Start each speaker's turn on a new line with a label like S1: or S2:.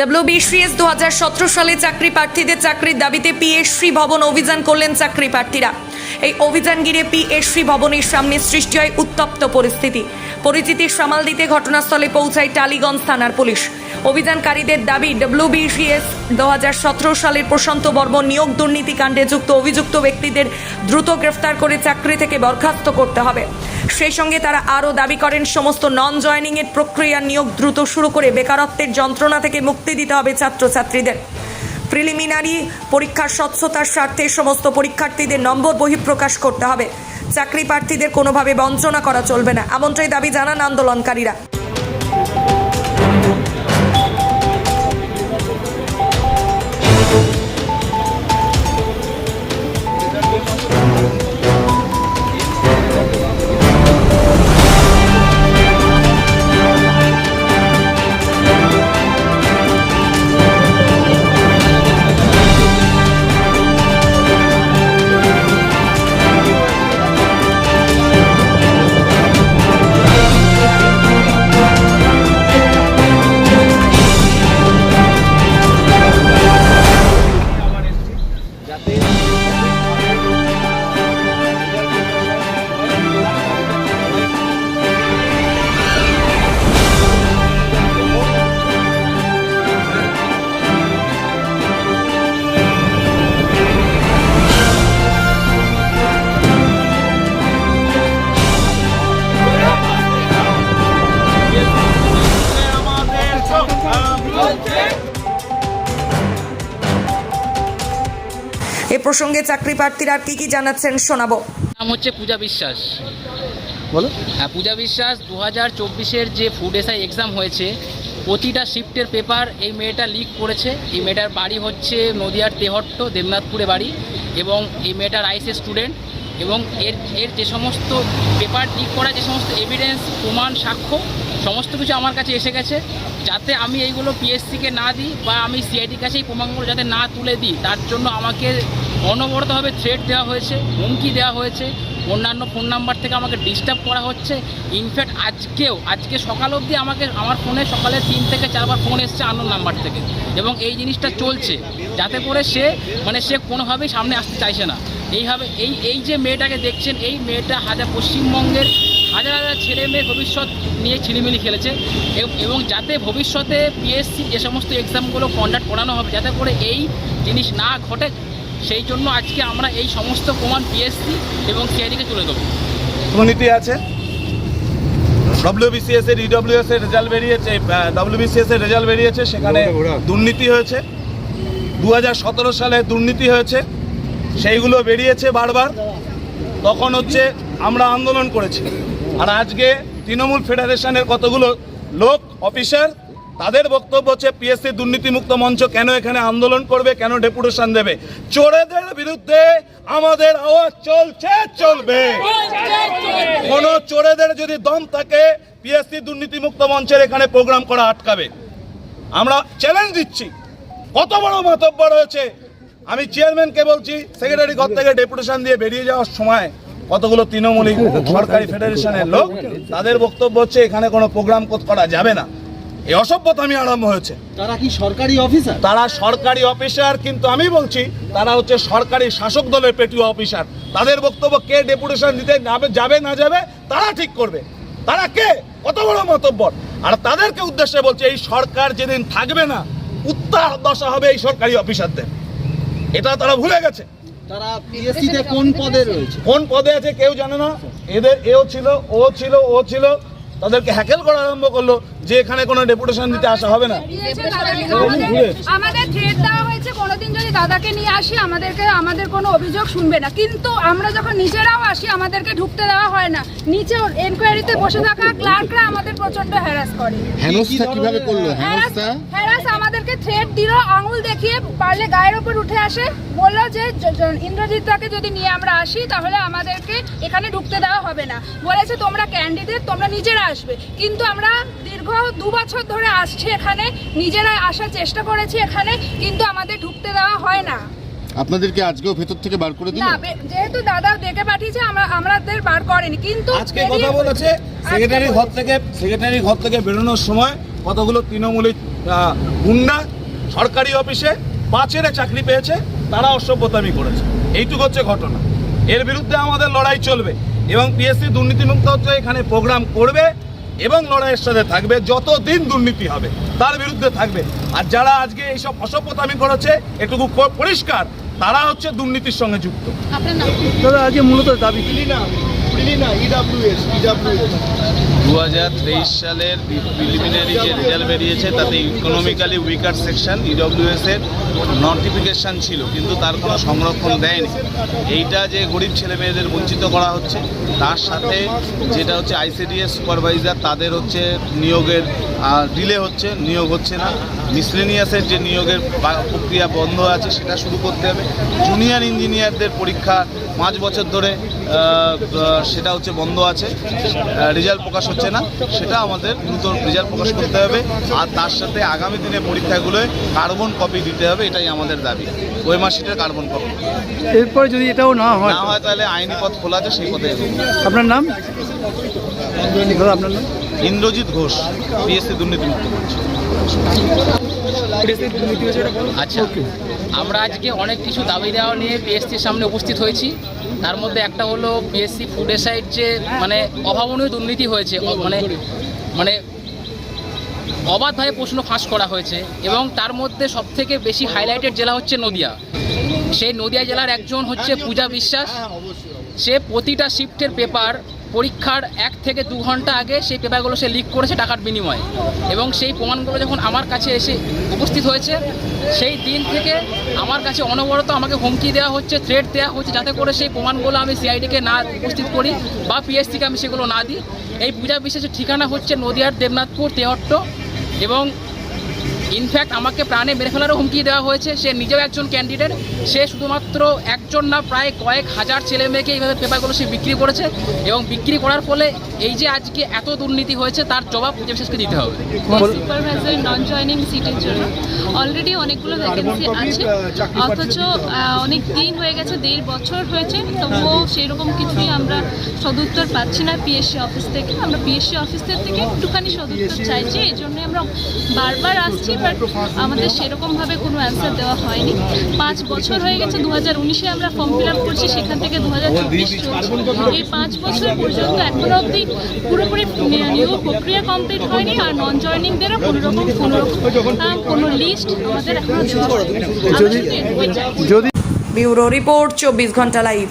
S1: WBCS দু হাজার সালে চাকরি প্রার্থীদের চাকরির দাবিতে পিএসসি ভবন অভিযান করলেন চাকরি প্রার্থীরা। এই অভিযান ঘিরে পিএসসি ভবনের সামনে সৃষ্টি হয় উত্তপ্ত পরিস্থিতি। পরিচিতির সামাল দিতে ঘটনাস্থলে পৌঁছায় টালিগঞ্জ থানার পুলিশ। অভিযানকারীদের দাবি ডব্লিউবিসিএস দু হাজার সতেরো সালের প্রশান্ত বর্মন নিয়োগ দুর্নীতিকাণ্ডে যুক্ত অভিযুক্ত ব্যক্তিদের দ্রুত গ্রেফতার করে চাকরি থেকে বরখাস্ত করতে হবে। সেই সঙ্গে তারা আরও দাবি করেন, সমস্ত নন জয়নিং এর প্রক্রিয়া নিয়োগ দ্রুত শুরু করে বেকারত্বের যন্ত্রণা থেকে মুক্তি দিতে হবে ছাত্রছাত্রীদের। প্রিলিমিনারি পরীক্ষার স্বচ্ছতার স্বার্থে সমস্ত পরীক্ষার্থীদের নম্বর বহিঃপ্রকাশ করতে হবে। চাকরি প্রার্থীদের কোনোভাবে বঞ্চনা করা চলবে না, এমনটাই দাবি জানান আন্দোলনকারীরা। এ প্রসঙ্গে চাকরি প্রার্থীরা আর কি কি জানাচ্ছেন শোনাবো।
S2: নাম হচ্ছে পূজা বিশ্বাস।
S3: বলো।
S2: হ্যাঁ পূজা বিশ্বাস দু হাজার চব্বিশের যে ফুড এসআই এক্সাম হয়েছে প্রতিটা শিফটের পেপার এই মেয়েটা লিক করেছে। এই মেয়েটার বাড়ি হচ্ছে নদিয়ার তেহট্ট দেবনাথপুরে বাড়ি এবং এই মেয়েটার আইসে স্টুডেন্ট এবং এর এর যে সমস্ত পেপার লিক করা যে সমস্ত এভিডেন্স প্রমাণ সাক্ষ্য সমস্ত কিছু আমার কাছে এসে গেছে। যাতে আমি এইগুলো পিএসসিকে না দিই বা আমি সিআইডির কাছে এই প্রমাণগুলো যাতে না তুলে দিই তার জন্য আমাকে অনবরতভাবে থ্রেট দেওয়া হয়েছে, হুমকি দেওয়া হয়েছে, অন্যান্য ফোন নাম্বার থেকে আমাকে ডিস্টার্ব করা হচ্ছে। ইনফ্যাক্ট আজকেও, আজকে সকাল অবধি আমাকে, আমার ফোনে সকালে তিন থেকে চারবার ফোন এসছে আন্ন নাম্বার থেকে। এবং এই জিনিসটা চলছে, যাতে করে সে মানে সে কোনোভাবেই সামনে আসতে চাইছে না। এইভাবে, এই এই যে মেয়েটাকে দেখছেন, এই মেয়েটা হাজার পশ্চিমবঙ্গের হাজার হাজার ছেলে মেয়ে ভবিষ্যৎ নিয়ে ছিলিমিলি খেলেছে। এবং যাতে ভবিষ্যতে পিএসসি যে সমস্ত এক্সামগুলো কন্ডাক্ট করানো হবে, যাতে করে এই জিনিস না ঘটে সেই জন্য আজকে আমরা এই সমস্ত প্রমাণ পিএসসি এবং সিআইডিকে তুলে দেবো।
S3: দুর্নীতি আছে? ডব্লিউবিসিএস এর ইডব্লিউএস এর রেজাল্ট বেরিয়েছে ডব্লিউবিসিএস এর রেজাল্ট বেরিয়েছে সেখানে দুর্নীতি হয়েছে। দু হাজার সতেরো সালে দুর্নীতি হয়েছে সেইগুলো বেরিয়েছে বারবার। তখন হচ্ছে আমরা আন্দোলন করেছি। আর আজকে তৃণমূল ফেডারেশনের কতগুলো লোক অফিসার তাদের বক্তব্য হচ্ছে পিএসসি দুর্নীতিমুক্ত মঞ্চ কেন এখানে আন্দোলন করবে, কেন ডেপুটেশন দেবে? চোরেদের বিরুদ্ধে আমাদের আওয়াজ চলছে, চলবে। কোন চোরেদের যদি দম থাকে পিএসসি দুর্নীতিমুক্ত মঞ্চের এখানে প্রোগ্রাম করা আটকাবে। আমরা চ্যালেঞ্জ দিচ্ছি। কত বড় মাতব্বর হয়েছে আমি চেয়ারম্যানকে বলছি সেক্রেটারি ঘর থেকে ডেপুটেশন দিয়ে বেরিয়ে যাওয়ার সময় কতগুলো তৃণমূলী সরকারি ফেডারেশনের লোক, তাদের বক্তব্য হচ্ছে এখানে কোনো প্রোগ্রাম করা যাবে না। এই অসভ্যতামি আরম্ভ হয়েছে।
S4: তারা কি সরকারি অফিসার?
S3: তারা সরকারি অফিসার কিন্তু আমি বলছি তারা হচ্ছে সরকারি শাসক দলের পেটুয়া অফিসার। তাদের বক্তব্য কে ডেপুটেশন দিতে যাবে না যাবে তারা ঠিক করবে। তারা কে? কত বড় মতব্বর। আর তাদেরকে উদ্দেশ্যে বলছে এই সরকার যেদিন থাকবে না উত্তার দশা হবে এই সরকারি অফিসারদের। এটা তারা ভুলে গেছে।
S4: তারা কোন পদে রয়েছে?
S3: কোন পদে আছে কেউ জানে না। এদের এও ছিল ও ছিল ও ছিল। তাদেরকে হ্যাকেল করা আরম্ভ করল। যে এখানে কোনো ডেপুটেশন দিতে আসা হবে না।
S5: আমাদের- থ্রেট দেওয়া হয়েছে কোনোদিন যদি দাদাকে নিয়ে আসি আমাদেরকে আমাদের কোনো অভিযোগ শুনবে না। কিন্তু আমরা যখন নিজেরাও আসি আমাদেরকে ঢুকতে দেওয়া হয় না। নিচে এনকোয়ারিতে বসে থাকা ক্লার্করা আমাদের প্রচণ্ড হ্যারাস করে।
S4: হেনস্থা কীভাবে করল?
S5: হ্যারাস হ্যারাস আমাদেরকে থ্রেট দিল আঙুল দেখিয়ে পারলে গায়ের ওপর উঠে আসে। বলল যে ইন্দ্রজিৎদাকে যদি নিয়ে আমরা আসি তাহলে আমাদেরকে এখানে ঢুকতে দেওয়া হবে না। বলেছে তোমরা ক্যান্ডিডেট তোমরা নিজেরা আসবে। কিন্তু আমরা দীর্ঘ দু বছর ধরে আসছি এখানে। নিজেরা আসার চেষ্টা করেছি এখানে কিন্তু আমাদের ঢুকতে দেওয়া হয় না।
S6: আপনাদেরকে আজকেও ভেতর থেকে বার করে দিল?
S5: না যেহেতু দাদা ডেকে পাঠিয়েছে আমরা আমাদের বার করেনি কিন্তু
S3: আজকে কথা বলেছে সেক্রেটারি ঘর থেকে সেক্রেটারি ঘর থেকে বেরোনোর সময় কতগুলো তৃণমূলী গুন্ডা সরকারি অফিসে পাঁচেরে চাকরি পেয়েছে তারা অসভ্যতামি করেছে। এইটুকু হচ্ছে ঘটনা। এর বিরুদ্ধে আমাদের লড়াই চলবে এবং পিএসসি দুর্নীতিমুক্ত হচ্ছে এখানে প্রোগ্রাম করবে। এবং লড়াইয়ের সাথে থাকবে যতদিন দুর্নীতি হবে তার বিরুদ্ধে থাকবে। আর যারা আজকে এইসব অসভ্যতামি করেছে এটুকু পরিষ্কার তারা হচ্ছে দুর্নীতির সঙ্গে যুক্ত।
S4: দাদা আজকে মূলত দাবি না না ইডাব্লিউএস ইডাব্লিউএস
S7: দু হাজার তেইশ সালের প্রিলিমিনারি যে রেজাল্ট বেরিয়েছে, তাতে ইকোনমিক্যালি উইকার সেকশন ইডব্লিউএস এর নোটিফিকেশান ছিল, কিন্তু তার কোনো সংরক্ষণ দেয়নি। এইটা যে গরিব ছেলে মেয়েদের বঞ্চিত করা হচ্ছে, তার সাথে যেটা হচ্ছে আইসিডিএস সুপারভাইজার তাদের হচ্ছে নিয়োগের ডিলে হচ্ছে, নিয়োগ হচ্ছে না। মিসলেনিয়াসের যে নিয়োগের প্রক্রিয়া বন্ধ আছে, সেটা শুরু করতে হবে। জুনিয়র ইঞ্জিনিয়ারদের পরীক্ষা পাঁচ বছর ধরে সেটা হচ্ছে বন্ধ আছে। রেজাল্ট প্রকাশ হচ্ছে না সেটা আমাদের দ্রুত রেজাল্ট প্রকাশ করতে হবে। আর তার সাথে আগামী দিনে পরীক্ষাগুলোয় কার্বন কপি দিতে হবে এটাই আমাদের দাবি। ওই মাসিটের কার্বন কপি।
S8: এরপরে যদি এটাও না হয়
S7: না হয় তাহলে আইনি পথ খোলা আছে সেই পথে
S8: আপনার নাম? আপনার নাম?
S7: ইন্দ্রজিৎ ঘোষ পিএসসি দুর্নীতিমুক্ত করছে।
S2: আচ্ছা আমরা আজকে অনেক কিছু দাবি দেওয়া নিয়ে পিএসসির সামনে উপস্থিত হয়েছি। তার মধ্যে একটা হলো পিএসসি ফুড সাইড যে মানে অভাবনীয় দুর্নীতি হয়েছে মানে মানে অবাধভাবে প্রশ্ন ফাঁস করা হয়েছে এবং তার মধ্যে সবথেকে বেশি হাইলাইটেড জেলা হচ্ছে নদিয়া। সেই নদিয়া জেলার একজন হচ্ছে পূজা বিশ্বাস। সে প্রতিটা শিফটের পেপার পরীক্ষার এক থেকে দু ঘণ্টা আগে সেই পেপারগুলো সে লিক করেছে টাকার বিনিময়ে। এবং সেই প্রমাণগুলো যখন আমার কাছে এসে উপস্থিত হয়েছে, সেই দিন থেকে আমার কাছে অনবরত আমাকে হুমকি দেওয়া হচ্ছে থ্রেট দেওয়া হচ্ছে, যাতে করে সেই প্রমাণগুলো আমি সিআইডিকে না উপস্থিত করি বা পিএসসিকে আমি সেগুলো না দিই। এই পূজা বিশ্বাসের ঠিকানা হচ্ছে নদিয়ার দেবনাথপুর, তেহট্ট এবং ইনফ্যাক্ট আমাকে প্রাণে মেরে ফেলারও হুমকি দেওয়া হয়েছে। সে নিজেও একজন ক্যান্ডিডেট। সে শুধুমাত্র একজন না প্রায় কয়েক হাজার ছেলে মেয়েকে এইভাবে পেপারগুলো সে বিক্রি করেছে এবং বিক্রি করার ফলে এই যে আজকে এত দুর্নীতি হয়েছে তার জবাব পূজা বিশ্বাসকে দিতে হবে।
S9: সুপারভাইজার নন জয়নিং সিটের জন্য। অলরেডি অনেকগুলো ভ্যাকেন্সি আছে। অথচ অনেক দিন হয়ে গেছে দেড় বছর হয়েছে। তবুও সেরকম কিছুই আমরা সদুত্তর পাচ্ছি না পিএসসি অফিস থেকে। আমরা পিএসসি অফিসের থেকে একটুখানি সদুত্তর চাইছি। এই জন্য আমরা বারবার আসছি। বাট আমাদের সেরকমভাবে কোনো অ্যান্সার দেওয়া হয়নি। পাঁচ বছর হয়ে গেছে দু হাজার উনিশে আমরা ফর্ম ফিল আপ করছি সেখান থেকে দু হাজার চব্বিশ চলছে। এই পাঁচ বছর পর্যন্ত এখনও অবধি পুরোপুরি নিয়োগ প্রক্রিয়া কমপ্লিট হয়নি আর নন জয়নিংদেরও কোনো রকম কোনো রকম কোনো লিস্ট আমাদের এখনও দেওয়া হয়নি।
S1: ব্যুরো রিপোর্ট চব্বিশ ঘণ্টা লাইভ